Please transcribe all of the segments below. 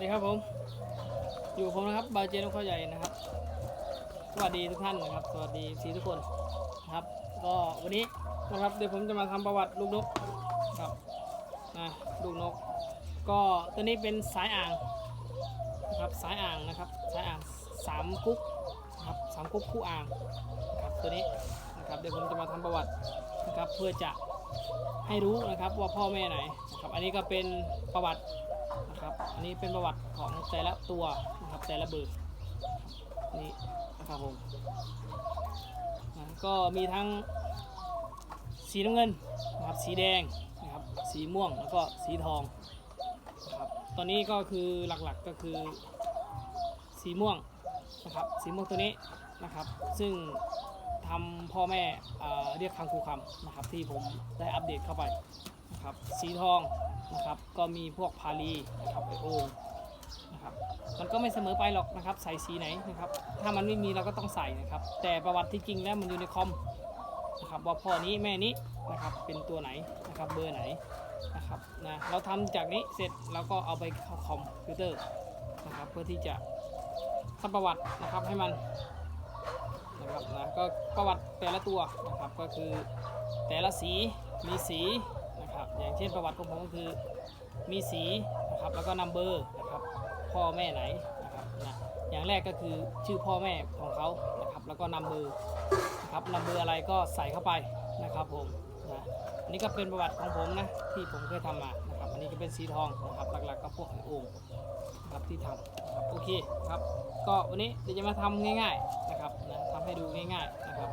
วัสดีครับผม อยู่ผมนะครับบาเจนกข้าวใหญ่นะครับ สวัสดีทุกท่านนะครับ สวัสดีสีทุกคนนะครับ ก็วันนี้นะครับเดี๋ยวผมจะมาทำประวัติลูกนกครับนะลูกนก ก็ตัวนี้เป็นสายอ่างนะครับสายอ่างนะครับสายอ่างสามกุ๊กนะครับสามกุ๊กคู่อ่างนะครับตัวนี้นะครับเดี๋ยวผมจะมาทำประวัตินะครับเพื่อจะให้รู้นะครับว่าพ่อแม่ไหนนะครับอันนี้ก็เป็นประวัติ นะครับอันนี้เป็นประวัติของแต่ละตัวนะครับแต่ละเบอร์นี่นะครับผมก็มีทั้งสีน้ำเงินนะครับสีแดงนะครับสีม่วงแล้วก็สีทองนะครับตอนนี้ก็คือหลักๆก็คือสีม่วงนะครับสีม่วงตัวนี้นะครับ ซึ่ง ทำพ่อแม่เรียกคังคูคำนะครับที่ผมได้อัปเดตเข้าไปนะครับสีทองนะครับก็มีพวกพาลีนะครับไอโอนะครับมันก็ไม่เสมอไปหรอกนะครับใส่สีไหนนะครับถ้ามันไม่มีเราก็ต้องใส่นะครับแต่ประวัติที่จริงแล้วมันอยู่ในคอมนะครับว่าพ่อนี้แม่นี้นะครับเป็นตัวไหนนะครับเบอร์ไหนนะครับนะเราทำจากนี้เสร็จเราก็เอาไปเข้าคอมพิวเตอร์นะครับเพื่อที่จะทำประวัตินะครับให้มัน นะครับนะก็ประวัติแต่ละตัวนะครับก็คือแต่ละสีมีสีนะครับอย่างเช่นประวัติของผมก็คือมีสีนะครับแล้วก็นัมเบอร์นะครับพ่อแม่ไหนนะครับนะอย่างแรกก็คือชื่อพ่อแม่ของเขานะครับแล้วก็นัมเบอร์นะครับนัมเบอร์อะไรก็ใส่เข้าไปนะครับผม นะอันนี้ก็เป็นประวัติของผมนะที่ผมเคยทำมานะครับอันนี้ก็เป็นสีทองนะครับหลักๆก็พวกไอโอ่งนครับที่ทำนะครับโอเคครับก็วันนี้เดี๋ยวจะมาทำง่าย ๆนะครับนะทำให้ดูง่ายๆนะครับ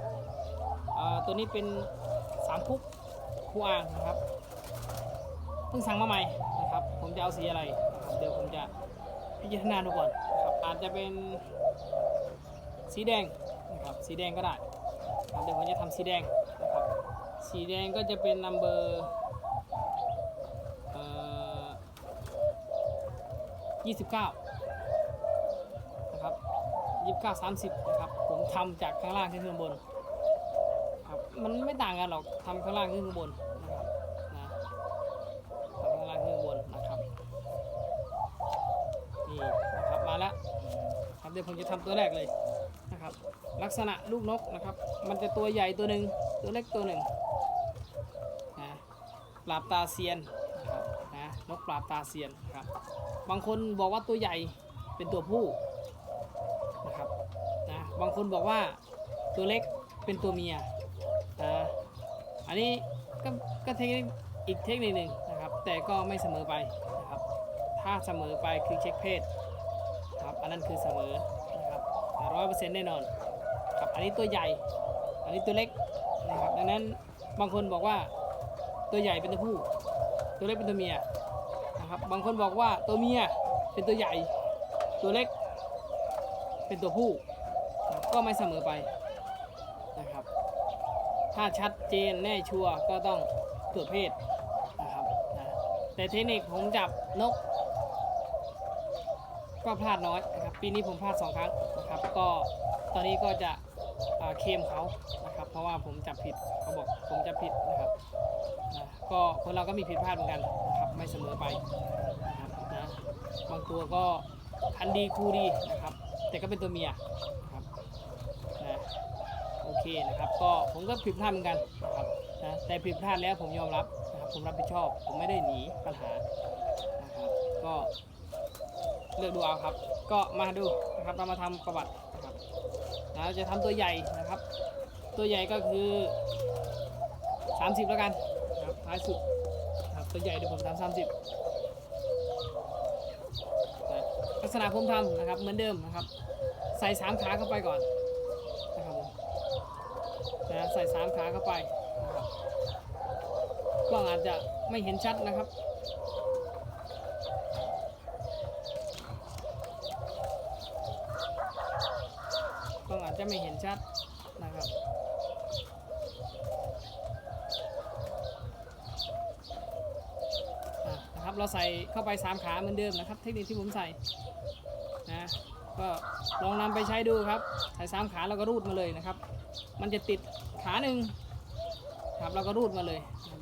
ตัวนี้เป็นสามคุกคู่อ่างนะครับเพิ่งสั่งมาใหม่นะครับผมจะเอาสีอะไรนะครับเดี๋ยวผมจะพิจารณาดูก่อนนะครับอาจจะเป็นสีแดงนะครับสีแดงก็ได้เดี๋ยวผมจะทำสีแดงนะ สีแดงก็จะเป็นนัมเบอร์เอ่อ29นะครับ29 30นะครับ ผมทำจากข้างล่างขึ้นข้างบนครับมันไม่ต่างกันหรอกทำข้างล่างขึ้นข้างบนนะครับนะทำข้างล่างขึ้นข้างบนนะครับนี่นะครับมาแล้วครับเดี๋ยวผมจะทำตัวแรกเลยนะครับ ลักษณะลูกนกนะครับ มันจะตัวใหญ่ตัวหนึ่งตัวเล็กตัวหนึ่ง ปราบตาเซียนนะครับนะนกปราบตาเซียนครับบางคนบอกว่าตัวใหญ่เป็นตัวผู้นะครับนะบางคนบอกว่าตัวเล็กเป็นตัวเมียอ่าอันนี้ก็ก็เทคนิคอีกเทคนิคหนึ่งนะครับ แต่ก็ไม่เสมอไปนะครับถ้าเสมอไปคือเช็คเพศครับอันนั้นคือเสมอนะครับร้อยเปอร์เซ็นต์แน่นอนครับอันนี้ตัวใหญ่ อันนี้ตัวเล็กนะครับดังนั้นบางคนบอกว่า ตัวใหญ่เป็นตัวผู้ ตัวเล็กเป็นตัวเมียนะครับ บางคนบอกว่าตัวเมียเป็นตัวใหญ่ ตัวเล็กเป็นตัวผู้ก็ไม่เสมอไปนะครับ ถ้าชัดเจนแน่ชัวร์ก็ต้องตรวจเพศนะครับนะแต่เทคนิคผมจับนก ก็พลาดน้อยนะครับ ปีนี้ผมพลาดสองครั้งนะครับ ก็ตอนนี้ก็จะ เคมเขานะครับ เพราะว่าผมจับผิดเขาบอกผมจับผิดนะครับนะก็คนเราก็มีผิดพลาดเหมือนกันนะครับไม่เสมอไปนะครับนะบางตัวก็พันดีคูดีนะครับ แต่ก็เป็นตัวเมียนะครับนะโอเคนะครับ ก็ผมก็ผิดพลาดเหมือนกันนะครับนะแต่ผิดพลาดแล้วผมยอมรับนะครับผมรับผิดชอบ ผมไม่ได้หนีปัญหานะครับก็เลือกดูเอาครับ ก็มาดูนะครับเรามาทำประวัตินะครับนะ เราจะทำตัวใหญ่นะครับ ตัวใหญ่ก็คือ 30 แล้วกันนะครับท้ายสุดนะครับตัวใหญ่เดี๋ยวผมทำ30นะลักษณะผมทำนะครับเหมือนเดิมนะครับ ใส่สามขาเข้าไปก่อนนะครับผมนะใส่สามขาเข้าไปนะครับกล้องอาจจะไม่เห็นชัดนะครับ กล้องอา จจะไม่เห็นชัดนะครับ นะครับเราใส่เข้าไปสามขาเหมือนเดิมนะครับ เทคนิคที่ผมใส่นะก็ลองนำไปใช้ดูครับ ใส่สามขาแล้วก็รูดมาเลยนะครับ มันจะติดขาหนึ่งครับเราก็รูดมาเลย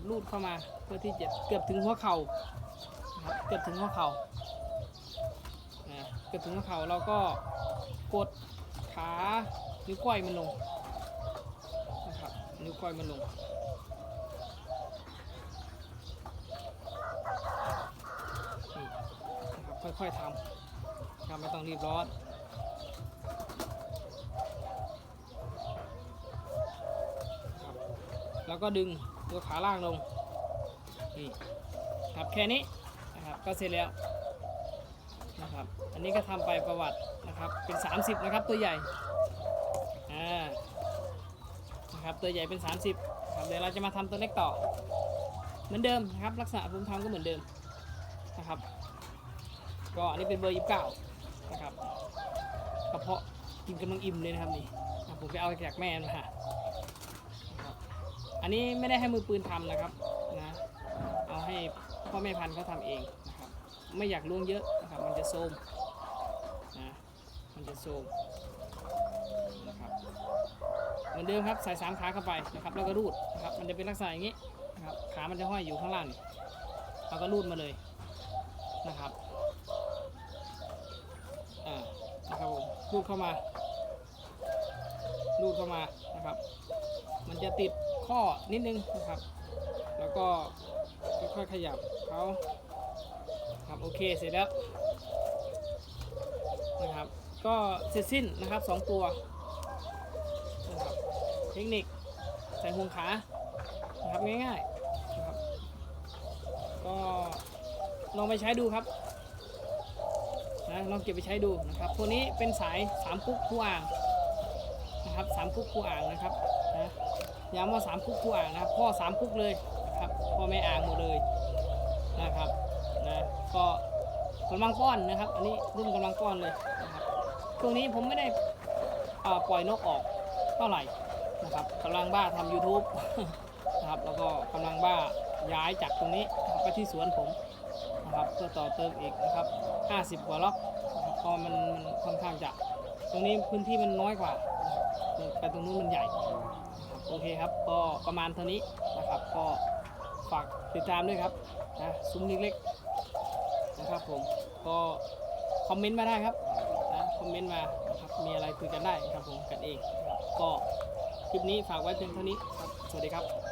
รูดเข้ามาเพื่อที่จะเกือบถึงหัวเข่าครับเกือบถึงหัวเข่าเกระถุงหัวเข่าเราก็กด ขานิ้วก้อยมันลงนะครับนิ้วก้อยมันลงนะค่อยๆทำครับไม่ต้องรีบร้อนแล้วก็ดึงตัวขาล่างลงนี่ครับแค่นี้นะครับก็เสร็จแล้วนะครับ อันนี้ก็ทำไปประวัติ นะครับเป็น 30 นะครับตัวใหญ่อ่านะครับตัวใหญ่เป็น 30ครับเดี๋ยวเราจะมาทำตัวเล็กต่อ เหมือนเดิมนะครับลักษณะผมทำก็เหมือนเดิมนะครับก็อันนี้เป็นเบอร์29นะครับกระเพาะกินกำลังอิ่มเลยนะครับนี่ผมไปเอาจากแม่มาครับอันนี้ไม่ได้ให้มือปืนทำนะครับนะเอาให้พ่อแม่พันธุ์เขาทำเองนะครับไม่อยากล่วงเยอะนะครับมันจะโทรม มันจะโทรมนะครับเหมือนเดิมครับใส่สามขาเข้าไปนะครับ แล้วก็รูดนะครับ มันจะเป็นลักษณะอย่างนี้นะครับขามันจะห้อยอยู่ข้างล่างเราก็รูดมาเลยนะครับอ่านะครับผมรูดเข้ามา รูดเข้ามานะครับ มันจะติดข้อนิดนึงนะครับ แล้วก็ค่อยๆขยับเขาครับโอเคเสร็จแล้ว ก็เสร็จสิ้นนะครับสองตัวนะครับเทคนิคใส่ห่วงขานะครับง่ายๆนะครับก็ลองไปใช้ดูครับนะลองเก็บไปใช้ดูนะครับตัวนี้เป็นสายสามกุ๊กคู่อ่างนะครับสามกุ๊กคู่อ่างนะครับนะย้ำว่าสามกุ๊กคู่อ่างนะครับพ่อสามกุ๊กเลยนะครับพ่อแม่อ่างหมดเลยนะครับนะก็กำลังป้อนนะครับ อันนี้รุ่นกำลังป้อนเลยนะครับ ช่วงนี้ผมไม่ได้ปล่อยนกออกเท่าไหร่นะครับกำลังบ้าทำ YouTube นะครับแล้วก็กำลังบ้าย้ายจากตรงนี้ไปที่สวนผมนะครับเพื่อต่อเติมอีกนะครับ 50 กว่าล็อกเพราะมันค่อนข้างจะตรงนี้พื้นที่มันน้อยกว่าไปตรงนู้นมันใหญ่ โอเคครับ ก็ประมาณเท่านี้นะครับ ก็ฝากติดตามด้วยครับนะซุ้มเล็กๆนะครับผมก็คอมเมนต์มาได้ครับ อมเมนต์มานะครับมีอะไรคุยกันได้ครับผมกันเอง ก็คลิปนี้ฝากไว้เพียงเท่านี้ครับ สวัสดีครับ